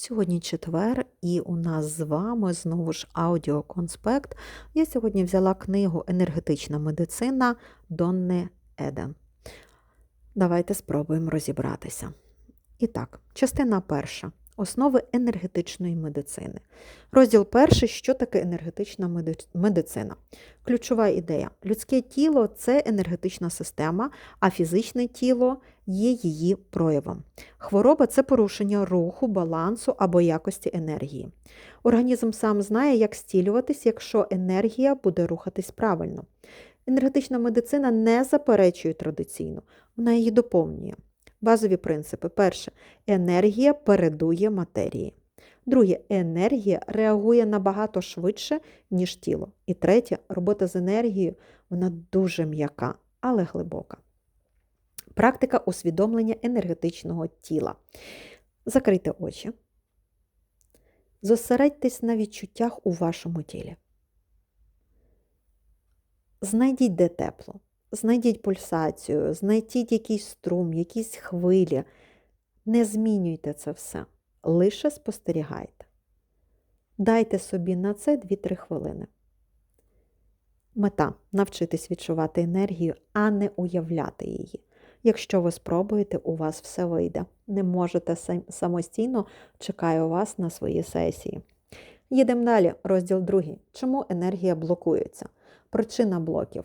Сьогодні четвер, і у нас з вами знову ж аудіоконспект. Я сьогодні взяла книгу Енергетична медицина Донни Еден. Давайте спробуємо розібратися. І так, частина перша. Основи енергетичної медицини. Розділ перший, що таке енергетична медицина. Ключова ідея: людське тіло це енергетична система, а фізичне тіло є її проявом. Хвороба це порушення руху, балансу або якості енергії. Організм сам знає, як стілюватись, якщо енергія буде рухатись правильно. Енергетична медицина не заперечує традиційну, вона її доповнює. Базові принципи. Перше, енергія передує матерії. Друге, енергія реагує набагато швидше, ніж тіло. І третє, робота з енергією вона дуже м'яка, але глибока. Практика усвідомлення енергетичного тіла. Закрийте очі. Зосередьтесь на відчуттях у вашому тілі. Знайдіть, де тепло. Знайдіть пульсацію, знайдіть якийсь струм, якісь хвилі. Не змінюйте це все. Лише спостерігайте. Дайте собі на це 2-3 хвилини. Мета навчитись відчувати енергію, а не уявляти її. Якщо ви спробуєте, у вас все вийде. Не можете самостійно, чекаю вас на свої сесії. Їдемо далі, розділ 2. Чому енергія блокується? Причина блоків.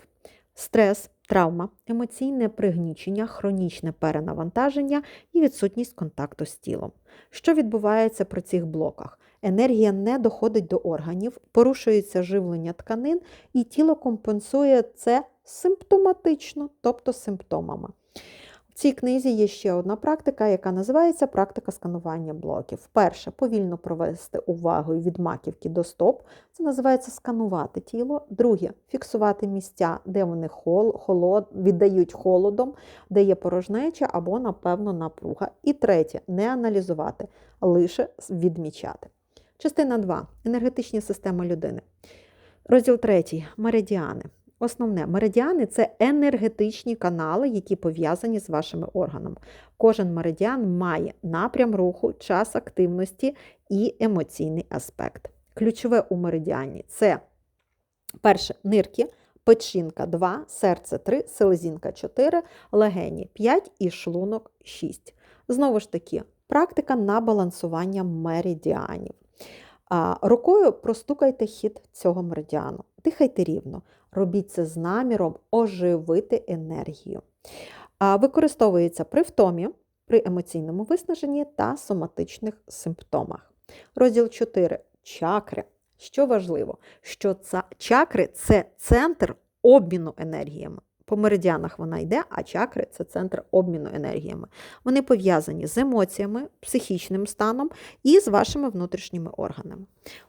Стрес, травма, емоційне пригнічення, хронічне перенавантаження і відсутність контакту з тілом. Що відбувається при цих блоках? Енергія не доходить до органів, порушується живлення тканин, і тіло компенсує це симптоматично, тобто симптомами. В цій книзі є ще одна практика, яка називається практика сканування блоків. Перше, повільно провести увагу від маківки до стоп. Це називається сканувати тіло. Друге фіксувати місця, де вони холод, віддають холодом, де є порожнеча або, напевно, напруга. І третє не аналізувати, лише відмічати. Частина 2. Енергетичні системи людини. Розділ 3. Меридіани. Основне, меридіани це енергетичні канали, які пов'язані з вашими органами. Кожен меридіан має напрям руху, час активності і емоційний аспект. Ключове у меридіані це перше нирки, печінка 2, серце 3, селезінка 4, легені 5 і шлунок 6. Знову ж таки, практика на балансування меридіанів. Рукою простукайте хід цього меридіану, дихайте рівно. Робіть це з наміром оживити енергію. Використовується при втомі, при емоційному виснаженні та соматичних симптомах. Розділ 4. Чакри. Що важливо, що чакри це центр обміну енергіями. По меридіанах вона йде, а чакри це центр обміну енергіями. Вони пов'язані з емоціями, психічним станом і з вашими внутрішніми органами.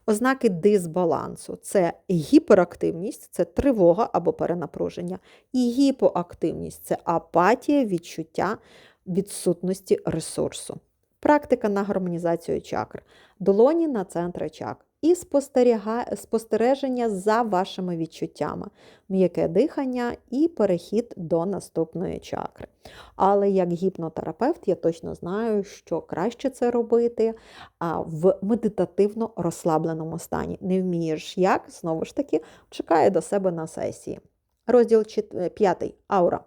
Ознаки дисбалансу це гіперактивність, це тривога або перенапруження, і гіпоактивність це апатія, відчуття відсутності ресурсу. Практика на гармонізацію чакр. Долоні на центри чакр і спостереження за вашими відчуттями, м'яке дихання і перехід до наступної чакри. Але як гіпнотерапевт, я точно знаю, що краще це робити в медитативно розслабленому стані. Не вмієш як, знову ж таки, чекає до себе на сесії. Розділ 5. Аура.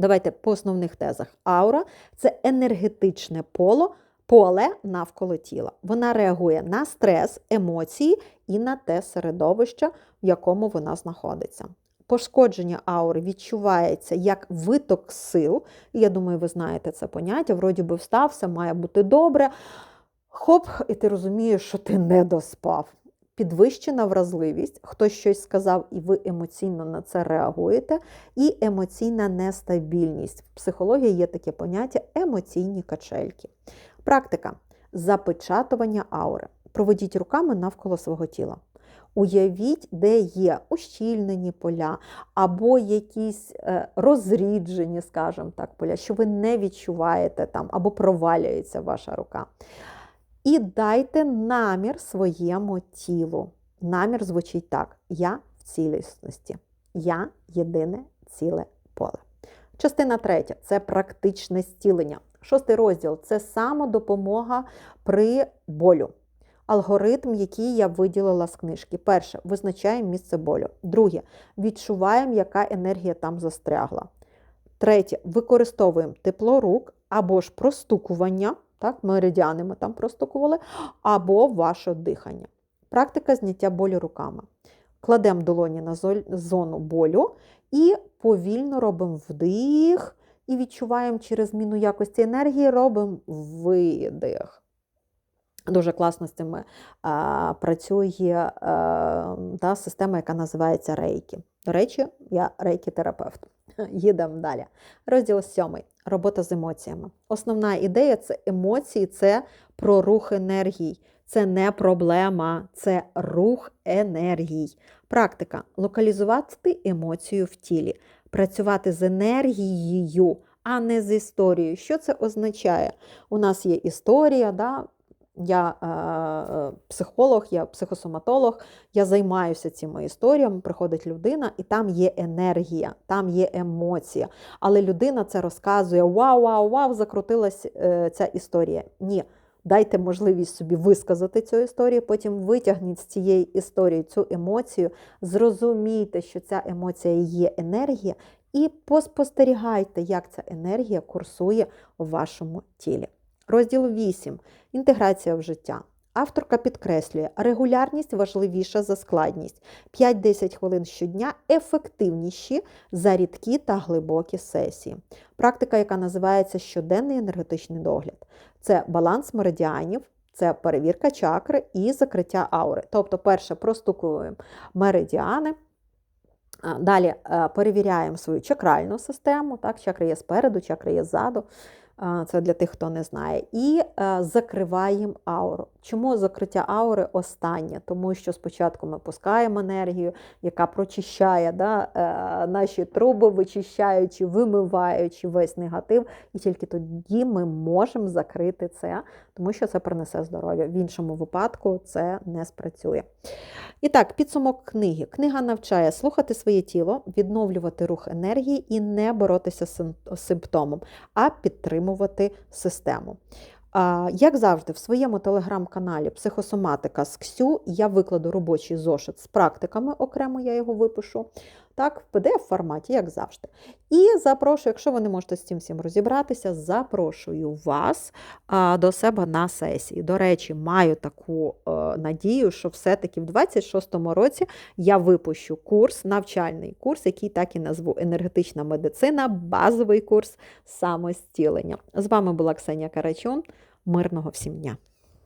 Давайте по основних тезах. Аура це енергетичне поло поле навколо тіла. Вона реагує на стрес, емоції і на те середовище, в якому вона знаходиться. Пошкодження аури відчувається як виток сил. Я думаю, ви знаєте це поняття. Вроді би встав, все має бути добре. Хоп, і ти розумієш, що ти не доспав. Підвищена вразливість, хтось щось сказав, і ви емоційно на це реагуєте, і емоційна нестабільність. В психології є таке поняття емоційні качельки. Практика запечатування аури. Проведіть руками навколо свого тіла. Уявіть, де є ущільнені поля, або якісь е, розріджені, скажімо так, поля, що ви не відчуваєте там, або провалюється ваша рука. І дайте намір своєму тілу. Намір звучить так: Я в цілісності, я єдине ціле поле. Частина третя це практичне зцілення. Шостий розділ це самодопомога при болю. Алгоритм, який я виділила з книжки. Перше, визначаємо місце болю. Друге, відчуваємо, яка енергія там застрягла. Третє, використовуємо тепло рук або ж простукування, так, меридіани ми там простукували, або ваше дихання. Практика зняття болю руками. Кладемо долоні на зону болю і повільно робимо вдих, і відчуваємо через зміну якості енергії, робимо видих. Дуже класно з цим працює та, система, яка називається рейки. До речі, я рейкі-терапевт. Їдемо далі. Розділ сьомий. Робота з емоціями. Основна ідея це емоції, це про рух енергій. Це не проблема, це рух енергій. Практика локалізувати емоцію в тілі, працювати з енергією, а не з історією. Що це означає? У нас є історія, да? Я е, психолог, я психосоматолог, я займаюся цими історіями, приходить людина, і там є енергія, там є емоція. Але людина це розказує: вау, вау, вау, закрутилась е, ця історія. Ні. Дайте можливість собі висказати цю історію, потім витягніть з цієї історії цю емоцію, зрозумійте, що ця емоція є енергія, і поспостерігайте, як ця енергія курсує у вашому тілі. Розділ 8. Інтеграція в життя. Авторка підкреслює, регулярність важливіша за складність. 5-10 хвилин щодня ефективніші за рідкі та глибокі сесії. Практика, яка називається щоденний енергетичний догляд. Це баланс меридіанів, це перевірка чакри і закриття аури. Тобто, перше, простукуємо меридіани. Далі е, перевіряємо свою чакральну систему. Так, Чакра є спереду, чакра є ззаду це для тих, хто не знає. І е, закриваємо ауру. Чому закриття аури останнє? Тому що спочатку ми пускаємо енергію, яка прочищає да, е, наші труби, вичищаючи, вимиваючи весь негатив, і тільки тоді ми можемо закрити це, тому що це принесе здоров'я. В іншому випадку це не спрацює. І так, підсумок книги. Книга навчає слухати своє тіло, відновлювати рух енергії і не боротися з симптомом, а підтримувати систему. Як завжди, в своєму телеграм-каналі Психосоматика з Ксю я викладу робочий зошит з практиками, окремо я його випишу. Так, в pdf форматі, як завжди. І запрошую, якщо ви не можете з цим всім розібратися, запрошую вас до себе на сесії. До речі, маю таку е, надію, що все-таки в 26-му році я випущу курс, навчальний курс, який так і назву енергетична медицина, базовий курс самостілення. З вами була Ксенія Карачун. Мирного всім дня!